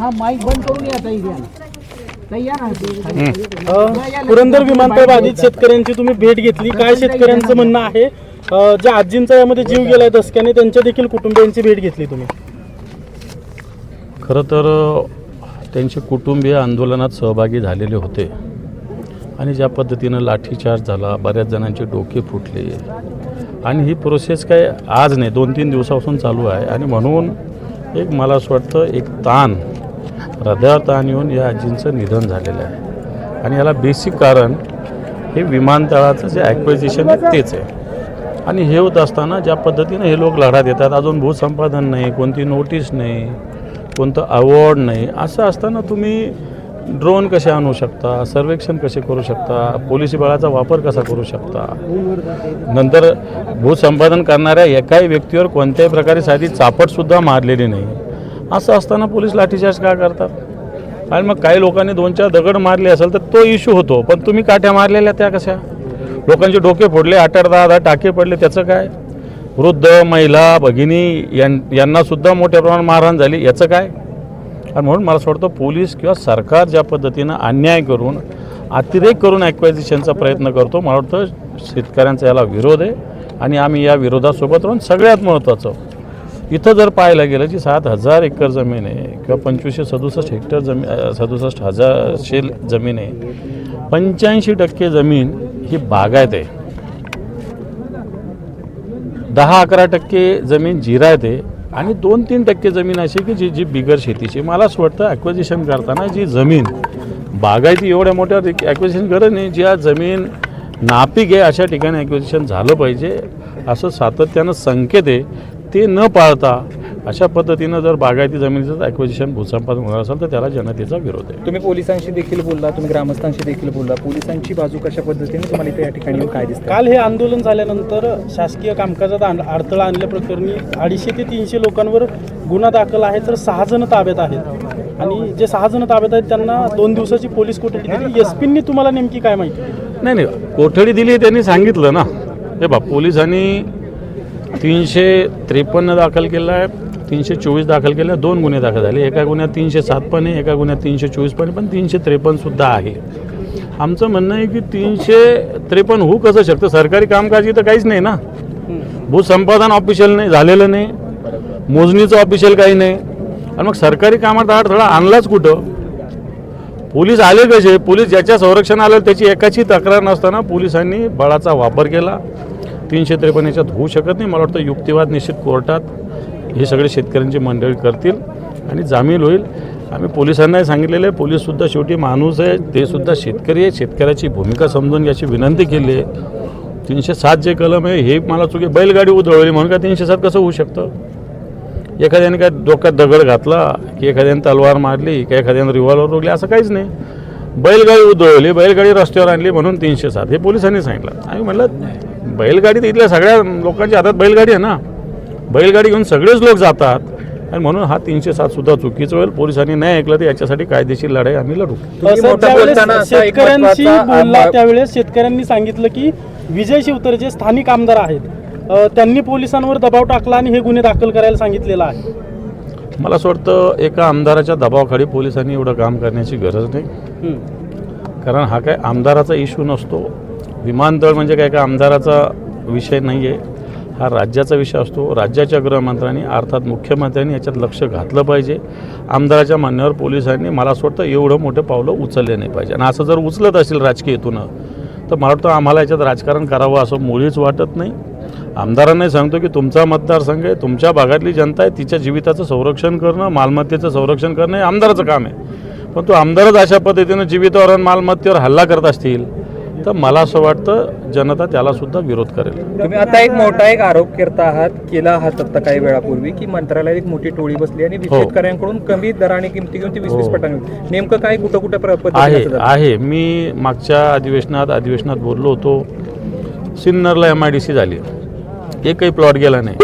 हा माईक बंद करून या ताई द्या ताई या ना. अ, पुरंदर विमानतळ बाधित शेतकऱ्यांची तुम्ही भेट घेतली. काय शेतकऱ्यांचं म्हणणं आहे? अ, ज्या आजींचा यामध्ये जीव गेलाय दसक्याने त्यांच्या देखील कुटुंबियांची भेट घेतली तुम्ही. खरं तर त्यांचे कुटुंबीय आंदोलनात सहभागी झालेले होते. आणि ज्या पद्धतीनं लाठीचार्ज झाला बऱ्याच जणांचे डोके फुटले. आणि ही प्रोसेस काय आज नाही दोन तीन दिवसापासून चालू आहे. आणि म्हणून एक मला असं वाटतं एक ताण हृदयावर ताण येऊन या आजींचं निधन झालेलं आहे. आणि याला बेसिक कारण हे विमानतळाचं जे ॲक्विजिशन आहे तेच आहे. आणि हे होत असताना ज्या पद्धतीनं हे लोक लढा देतात अजून भूसंपादन नाही कोणती नोटीस नाही कोणतं अवॉर्ड नाही असं असताना तुम्ही ड्रोन कसे आणू शकता सर्वेक्षण कसे करू शकता पोलिसी बळाचा वापर कसा करू शकता? नंतर भूसंपादन करणाऱ्या एकाही व्यक्तीवर कोणत्याही प्रकारे साधी चापटसुद्धा मारलेली नाही. असं असताना पोलीस लाठीचार्ज का करतात? आणि मग काही लोकांनी दोन चार दगड मारले असेल तर तो इश्यू होतो. पण तुम्ही काठ्या मारलेल्या त्या कशा? लोकांचे डोके फोडले आठ आठ दहा दहा टाके पडले त्याचं काय? वृद्ध महिला भगिनी यां यांनासुद्धा मोठ्या प्रमाणात मारहाण झाली. याचं काय? आणि म्हणून मला असं वाटतं पोलीस किंवा सरकार ज्या पद्धतीनं अन्याय करून अतिरेक करून ॲक्वायझिशनचा प्रयत्न करतो मला वाटतं शेतकऱ्यांचा याला विरोध आहे. आणि आम्ही या विरोधासोबत राहून सगळ्यात महत्त्वाचं इथं जर पाहायला गेलं की सात हजार एकर जमीन आहे किंवा पंचवीसशे सदुसष्ट हेक्टर जमीन सदुसष्ट हजारशे जमीन आहे पंच्याऐंशी टक्के जमीन ही बागायत आहे. दहा अकरा टक्के जमीन जिरायत आहे आणि दोन तीन टक्के जमीन अशी की जी जी बिगर शेतीची. मला असं वाटतं ॲक्विजिशन करताना जी जमीन बागायती एवढ्या मोठ्या ॲक्विजिशन गरज नाही. ज्या जमीन नापीक आहे अशा ठिकाणी ॲक्विजिशन झालं पाहिजे असं सातत्यानं संकेत आहे. ते न पाळता अशा पद्धतीनं जर बागायती जमिनीचं ॲक्विजिशन भूसंपादन होणार असेल तर त्याला जनतेचा विरोध आहे. तुम्ही पोलिसांशी देखील बोलला तुम्ही ग्रामस्थांशी देखील बोलला. पोलिसांची बाजू कशा पद्धतीने तुम्हाला इथे या ठिकाणी काय दिसतं काल हे आंदोलन झाल्यानंतर शासकीय कामकाजात आण- अडथळा आणल्याप्रकरणी अडीचशे ते तीनशे लोकांवर गुन्हा दाखल आहे तर सहा जण ताब्यात आहेत. आणि जे सहा जण ताब्यात आहेत त्यांना दोन दिवसाची पोलीस कोठडी दिली. एस पींनी तुम्हाला नेमकी काय माहिती? नाही नाही. कोठडी दिली त्यांनी सांगितलं ना. हे बा पोलिसांनी तीनशे त्रेपन्न दाखल केलं आहे तीनशे चोवीस दाखल केलं आहे दोन गुन्हे दाखल झाले. एका गुन्ह्यात तीनशे सात पण आहे एका गुन्ह्यात तीनशे चोवीस पण पण तीनशे त्रेपन्नसुद्धा आहे. आमचं म्हणणं आहे की तीनशे त्रेपन्न होऊ कसं शकतं? सरकारी कामकाजी तर काहीच नाही ना. भूसंपादन ऑफिशियल नाही झालेलं नाही. मोजणीचं ऑफिशियल काही नाही. आणि मग सरकारी कामात अडथळा आणलाच कुठं? पोलीस आले कसे? पोलीस ज्याच्या संरक्षण आलं त्याची एकाची तक्रार नसताना पोलिसांनी बळाचा वापर केला. तीनशे त्रेपन्न याच्यात होऊ शकत नाही. मला वाटतं युक्तिवाद निश्चित कोर्टात हे सगळे शेतकऱ्यांची मंडळी करतील आणि जामीन होईल. आम्ही पोलिसांनाही सांगितलेलं आहे. पोलीससुद्धा शेवटी माणूस आहे. ते सुद्धा शेतकरी आहे. शेतकऱ्याची भूमिका समजून याची विनंती केली आहे. तीनशे सात जे कलम आहे हे मला चुकी बैलगाडी उधळवली म्हणून का तीनशे सात कसं होऊ शकतं? एखाद्याने काय डोक्यात दगड घातला की एखाद्याने तलवार मारली की एखाद्याने रिव्हॉल्वर रोखली असं काहीच नाही. बैलगाडी उधळली बैलगाडी रस्त्यावर आणली म्हणून तीनशे सात. हे पोलिसांनी सांगितलं. आम्ही म्हटलं बैलगाडी तर इथल्या सगळ्या लोकांच्या हातात बैलगाडी आहे ना. बैलगाडी घेऊन सगळेच लोक जातात. आणि म्हणून हा तीनशे सात सुद्धा चुकीचं होईल. पोलिसांनी नाही ऐकलं तर याच्यासाठी कायदेशीर लढाई आम्ही लढू. शेतकऱ्यांशी बोलला त्यावेळेस शेतकऱ्यांनी सांगितलं की विजय शिवतर जे स्थानिक आमदार आहेत त्यांनी पोलिसांवर दबाव टाकला आणि हे गुन्हे दाखल करायला सांगितलेलं आहे. मला असं वाटतं एका आमदाराच्या दबावाखाली पोलिसांनी एवढं काम करण्याची गरज नाही. कारण हा काय आमदाराचा इश्यू नसतो विमानतळ म्हणजे काय का आमदाराचा विषय नाही आहे हा राज्याचा विषय असतो. राज्याच्या गृहमंत्र्यांनी अर्थात मुख्यमंत्र्यांनी याच्यात लक्ष घातलं पाहिजे. आमदाराच्या म्हणण्यावर पोलिसांनी मला असं वाटतं एवढं मोठं पावलं उचलले नाही पाहिजे. आणि असं जर उचलत असेल राजकीय हेतूनं तर मला वाटतं आम्हाला याच्यात राजकारण करावं असं मुळीच वाटत नाही. आमदारांनाही सांगतो की तुमचा मतदारसंघ आहे तुमच्या भागातली जनता आहे तिच्या जीविताचं संरक्षण करणं मालमत्तेचं संरक्षण करणं हे आमदाराचं काम आहे. पण तो आमदारच अशा पद्धतीनं जीवितावर आणि मालमत्तेवर हल्ला करत असतील तर मला असं वाटतं जनता त्याला सुद्धा विरोध करेल. तुम्ही आता एक मोठा एक आरोप करता आहात केला आहात आता काही वेळापूर्वी की मंत्रालयात एक मोठी टोळी बसली आणि हो. शेतकऱ्यांकडून कमी दराने किमती घेऊन ती वीस वीस हो. पटांनी नेमकं काय कुठं कुठं प्र- आहे? आहे. मी मागच्या अधिवेशनात अधिवेशनात बोललो होतो. सिन्नरला एम आय डी सी झाली. एकही प्लॉट गेला नाही.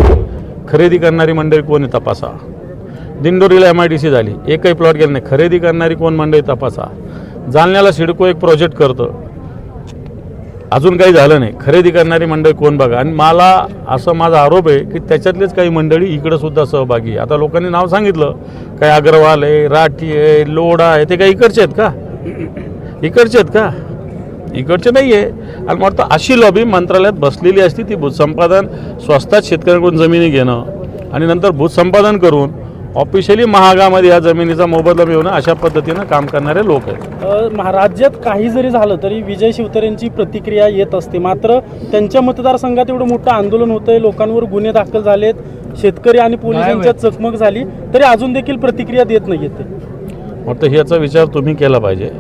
खरेदी करणारी मंडळी कोण आहे तपासा. दिंडोरीला एम आय डी सी झाली. एकही प्लॉट गेला नाही. खरेदी करणारी कोण मंडळी तपासा. जालन्याला सिडको एक प्रोजेक्ट करतं. अजून काही झालं नाही. खरेदी करणारी मंडळी कोण बघा? आणि मला असं माझा आरोप आहे की त्याच्यातलेच काही मंडळी इकडं सुद्धा सहभागी आता लोकांनी नाव सांगितलं. काही अग्रवाल आहे राठी आहे लोढा आहे ते काही इकडचे आहेत का? इकडचे आहेत का? इकडचे नाही आहे आणि मग वाटतं अशी लॉबी मंत्रालयात बसलेली असती ती भूसंपादन स्वस्तात शेतकऱ्यांकडून जमिनी घेणं आणि नंतर भूतसंपादन करून ऑफिशियली महागामध्ये या जमिनीचा मोबदला मिळवणं अशा पद्धतीनं काम करणारे लोक आहेत. अ, महा- राज्यात काही जरी झालं तरी विजय शिवतरेंची प्रतिक्रिया येत असते. मात्र त्यांच्या मतदारसंघात एवढं मोठं आंदोलन होतंय लोकांवर गुन्हे दाखल झालेत शेतकरी आणि पोलिसांच्यात चकमक झाली तरी अजून देखील प्रतिक्रिया देत नाहीयेत ते वाटतं ह्याचा विचार तुम्ही केला पाहिजे.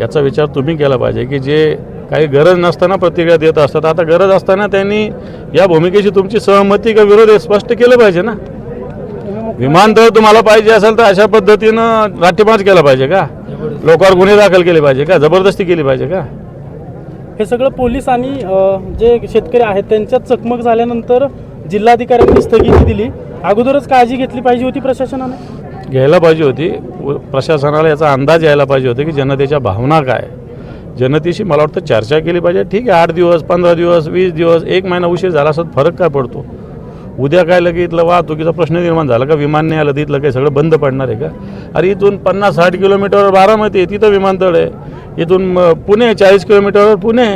याचा विचार तुम्ही केला पाहिजे की जे काही गरज नसताना प्रतिक्रिया देत असतात. आता गरज असताना त्यांनी या भूमिकेशी तुमची सहमती का विरोध हे स्पष्ट केलं पाहिजे ना? विमानतळ तुम्हाला पाहिजे असेल तर अशा पद्धतीनं लाठीमार्च केला पाहिजे का? लोकांवर गुन्हे दाखल केले पाहिजे का? जबरदस्ती केली पाहिजे का? हे सगळं पोलीस आणि अ, जे शेतकरी आहेत त्यांच्यात चकमक झाल्यानंतर जिल्हाधिकाऱ्यांनी स्थगिती दिली. अगोदरच काळजी घेतली पाहिजे होती प्रशासनाने? घ्यायला पाहिजे होती. व प्रशासनाला याचा अंदाज यायला पाहिजे होता की जनतेच्या भावना काय? जनतेशी मला वाटतं चर्चा केली पाहिजे. ठीक आहे आठ दिवस पंधरा दिवस वीस दिवस एक महिना उशीर झाला असत फरक काय पडतो? उद्या काय लगे इथलं वाहतुकीचा प्रश्न निर्माण झाला का? विमान नाही आलं तर इथलं काही सगळं बंद पडणार आहे का? अरे इथून पन्नास साठ किलोमीटरवर बारामती आहे तिथं विमानतळ आहे. इथून पुणे चाळीस किलोमीटरवर पुणे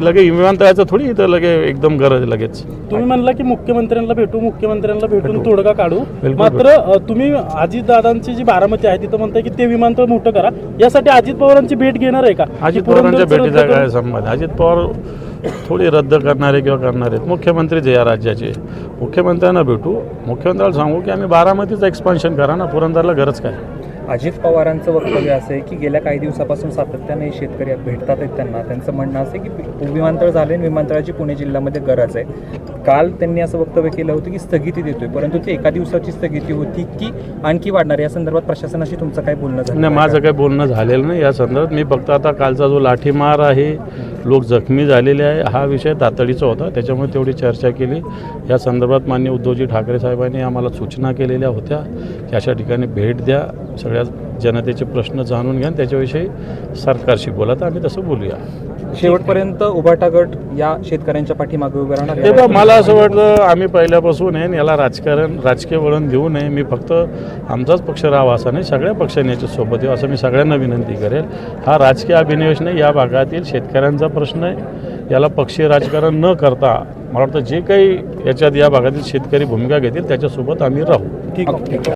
लगे विमानतळाचं थोडी इथं लगे एकदम गरज लगेच. तुम्ही म्हणला की मुख्यमंत्र्यांना भेटू मुख्यमंत्र्यांना भेटून तोडगा काढू. मात्र तुम्ही अजितदादांची जी बारामती आहे तिथं म्हणताय की ते विमानतळ मोठं करा. यासाठी अजित पवारांची भेट घेणार आहे का? अजित पवारांच्या भेटीचा काय संबंध? अजित पवार थोडी रद्द करणारे किंवा करणारे आहेत. मुख्यमंत्रीच या राज्याचे मुख्यमंत्र्यांना भेटू. मुख्यमंत्र्याला सांगू की आम्ही बारामतीचं एक्सपान्शन करा ना. पुरंदरला गरज काय? अजित पवारांचं वक्तव्य असं आहे की गेल्या काही दिवसापासून सातत्याने शेतकरी भेटतात आहेत त्यांना. त्यांचं म्हणणं असं आहे की विमानतळ झाले आणि विमानतळाची पुणे जिल्ह्यामध्ये गरज आहे. काल त्यांनी असं वक्तव्य केलं होतं की स्थगिती देतोय परंतु ती एका दिवसाची स्थगिती होती की आणखी वाढणार या संदर्भात प्रशासनाशी तुमचं काय बोलणं झालं? नाही माझं काही बोलणं झालेलं नाही. या संदर्भात मी फक्त आता कालचा जो लाठीमार आहे लोक जखमी झालेले आहे हा विषय तातडीचा होता. त्याच्यामुळे तेवढी चर्चा केली. या संदर्भात मान्य उद्धवजी ठाकरे साहेबांनी आम्हाला सूचना केलेल्या होत्या की अशा ठिकाणी भेट द्या. सगळ्या जनतेचे प्रश्न जाणून घ्या त्याच्याविषयी सरकारशी बोला. तर आम्ही तसं बोलूया. शेवटपर्यंत उभाटा गट या शेतकऱ्यांच्या पाठीमागे उभे राहणार. ते बघ मला असं वाटलं आम्ही पहिल्यापासून आहे याला राजकारण राजकीय वळण देऊ नये. मी फक्त आमचाच पक्ष राहावा असा नाही सगळ्या पक्षांनी याच्यासोबत येऊ असं मी सगळ्यांना विनंती करेल. हा राजकीय अभिनिवेश नाही या भागातील शेतकऱ्यांचा प्रश्न आहे. याला पक्षीय राजकारण न करता मला वाटतं जे काही याच्यात या भागातील शेतकरी भूमिका घेतील त्याच्यासोबत आम्ही राहू. ठीक आहे.